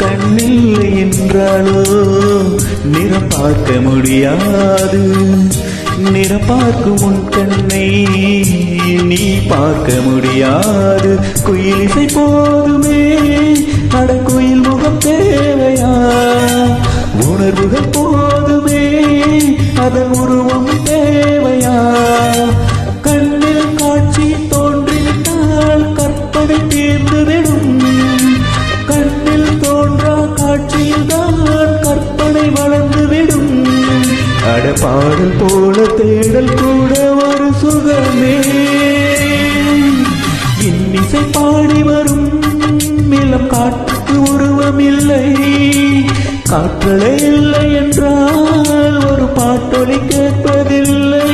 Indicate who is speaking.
Speaker 1: கண்ணில்லை என்றாலோ? நிறம் பார்க்க முடியாது. நிறம் பார்க்கும் உன் கண்ணை நீ பார்க்க முடியாது. குயில் இசை போதுமே. அட குயில் முகம் தேவையா? உணர்வுகள் போதுமே. அதன் உருவம் தேவை அட பாடல் போல தேடல் கூட ஒரு சுகமே. இன்னிசை பாடி வரும் நிலம் காட்டுக்கு உருவம் இல்லை காற்றலை இல்லை என்றால் ஒரு பாட்டொலி கேட்பதில்லை.